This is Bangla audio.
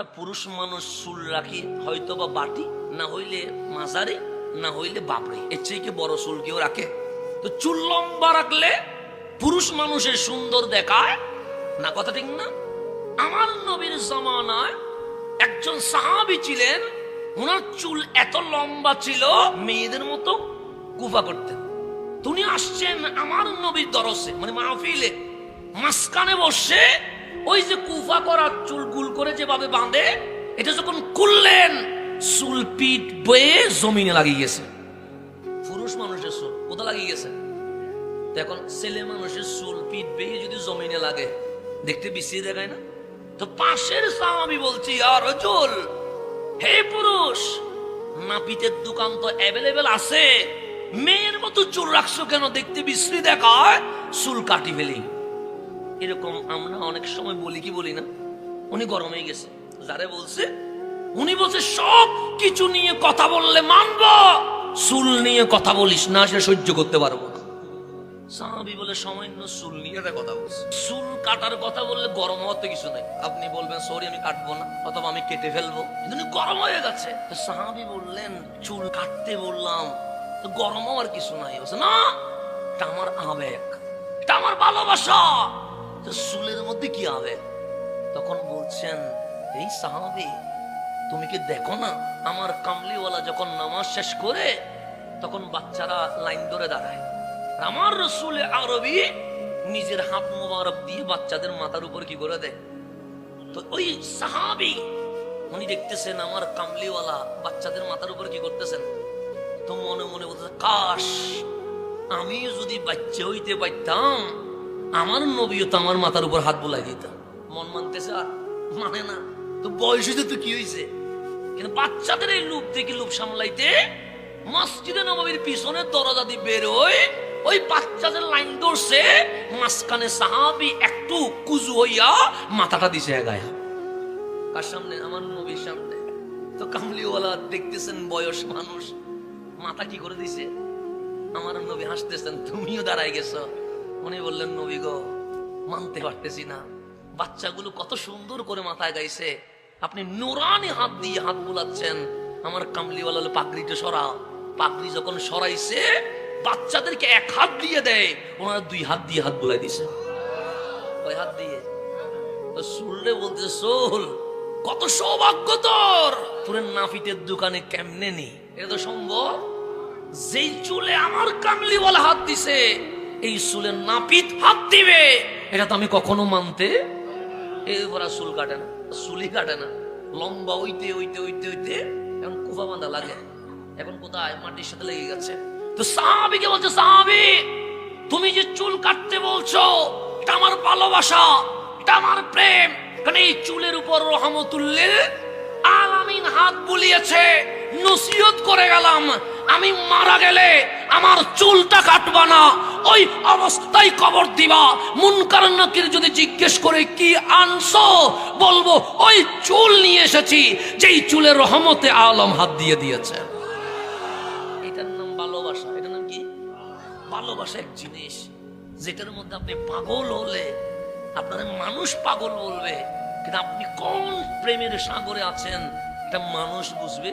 আমরা পুরুষ মানুষ চুল রাখি হয়তো বা বাটি, না হইলে মাজারে, না হইলে বাপরে। এর চেয়ে কি বড় চুল কেউ রাখে? তো চুল লম্বা রাখলে পুরুষ মানুষের সুন্দর দেখায়। না, কথা ঠিক না? আমার নবীর জামানায় একজন সাহাবি ছিলেন ওনার চুল এত লম্বা ছিল, মেয়েদের মতো কুফা করতেন। তুমি আসছেন আমার নবীর দরসে মানে মাহফিলে। মাঝখানে বসে ওই যে কুফা করা চুল গুল করে যেভাবে বাঁধে, এটা যখন খুললেন, চুল পিঠ বয়ে জমিনে লাগিয়ে গেছে। পুরুষ মানুষের চুল কোথা লাগিয়ে গেছে? এখন ছেলে মানুষের চুল পিঠ বেয়ে যদি জমিনে লাগে, দেখতে বিছিয়ে দেখায় না? তো পাশের সাহাবি বলছি আর চুল হে পুরুষ, নাপিতের দোকান তো অ্যাভেলেবেল আছে। মেয়ের মতো চুল রাখছো কেন? দেখতে বিশ্রী দেখায়, চুল কাটি ফেলি। এরকম আমরা অনেক সময় বলি, কি বলি না? উনি গরম হয়ে গেছে। যারে বলছে, উনি বলছে, সব কিছু নিয়ে কথা বললে মানব। চুল নিয়ে কথা বলিস না সে সহ্য করতে পারব না। সাহাবি বলে, সামান্য চুল নিয়ে কথা বলছে। চুল কাটার কথা বললে গরম হওয়ার তো কিছু নাই। আপনি বলবেন, সরি, আমি কাটবো না, অথবা আমি কেটে ফেলব। কিন্তু গরম হয়ে গেছে। সাহাবি বললেন, চুল কাটতে বললাম গরম হওয়ার কিছু নাই। না, এটা আমার আবেগ, এটা আমার ভালোবাসা। চুলের মধ্যে কি হবে? তখন বলছেন, এই সাহাবি, তুমি কি দেখো না, আমার কামলিওয়ালা যখন নামাজ শেষ করে, তখন বাচ্চারা লাইন ধরে দাঁড়ায়। আমার রসুলে আরবি নিজের হাত মোবারক দিয়ে বাচ্চাদের মাথার উপর কি করে দেয়? তো ওই সাহাবি, উনি দেখতেছেন আমার কামলিওয়ালা বাচ্চাদের মাথার উপর কি করতেছেন? তো মনে মনে বলতেছে, কাশ, আমি যদি বাচ্চা হইতে পারতাম আমার নবীও তো আমার মাথার উপর হাত বুলাই দিতাম মন মানতেছে আর মানে না। তো বয়স হইতে তো কি হয়েছে? কিন্তু বাচ্চাদের এই লুপ থেকে লুপ সামলাইতে মসজিদে নবীর পিছনে দরজা দিয়ে বেরোয় ওই বাচ্চাদের লাইন ধরছে, মাঝখানে সাহাবি একটু কুজু হইয়া মাথাটা দিছে গায়া। কার সামনে? আমার নবীর সামনে। তো কামলিওয়ালা দেখতেছেন বয়স মানুষ, মাথা কি করে দিছে? আমার নবী হাসতেছেন, তুমিও দাঁড়াই গেছো। উনি বললেন, নবী গো, মানতে পারতেছি না। বাচ্চাগুলো কত সুন্দর করে মাথায় গাইছে। আপনি নুরানি হাত দিয়ে হাত বুলাচ্ছেন। আমার কামলিওয়ালা হলো পাগড়িটা সরা পাগড়ি যখন সরাইছে, বাচ্চাদেরকে এক হাত দিয়ে দেয়। ওনারা দুই হাত দিয়ে হাত বুলাই দিছে। ওই হাত দিয়ে? শুনলে বলতে সোল কত সৌভাগ্য তোর। তোর নাফিতের দোকানে কেমনে নি? এটা তো সম্ভব। যেই চুলে আমার কামলি বলে হাত দিছে এই চুলে নাপিত হাত দিবে। এটা তো আমি কখনো মানতে এবার চুল কাটে না চুলি কাটে না। লম্বা হইতে হইতে হইতে হইতে এখন কুফা বাঁধা লাগে। এখন কোথায়? মাটির সাথে লেগে গেছে। তো সাহাবিকে বলছে, সাহাবি, তুমি যে চুল কাটতে বলছো, এটা আমার ভালোবাসা, এটা আমার প্রেম। কারণ এই চুলের উপর রহমতুল্লিল আলামিন হাত বুলিয়েছে, নসিহত করে গেলাম। আমি মারা গেলে আমার চুলটা কাটবা না। ওই অবস্থায় কবর দিবা। মুনকার নাকির যদি জিজ্ঞেস করে, কি আনছো? বলব, ওই চুল নিয়ে এসেছি, যেই চুলের রহমতে আলম হাত দিয়ে দিয়েছে। এটার নাম ভালোবাসা। এটার নাম কি? ভালোবাসা এক জিনিস, যেটার মধ্যে আপনি পাগল হলে, আপনার মানুষ পাগল বলবে, কিন্তু আপনি কোন প্রেমের সাগরে আছেন এটা মানুষ বুঝবে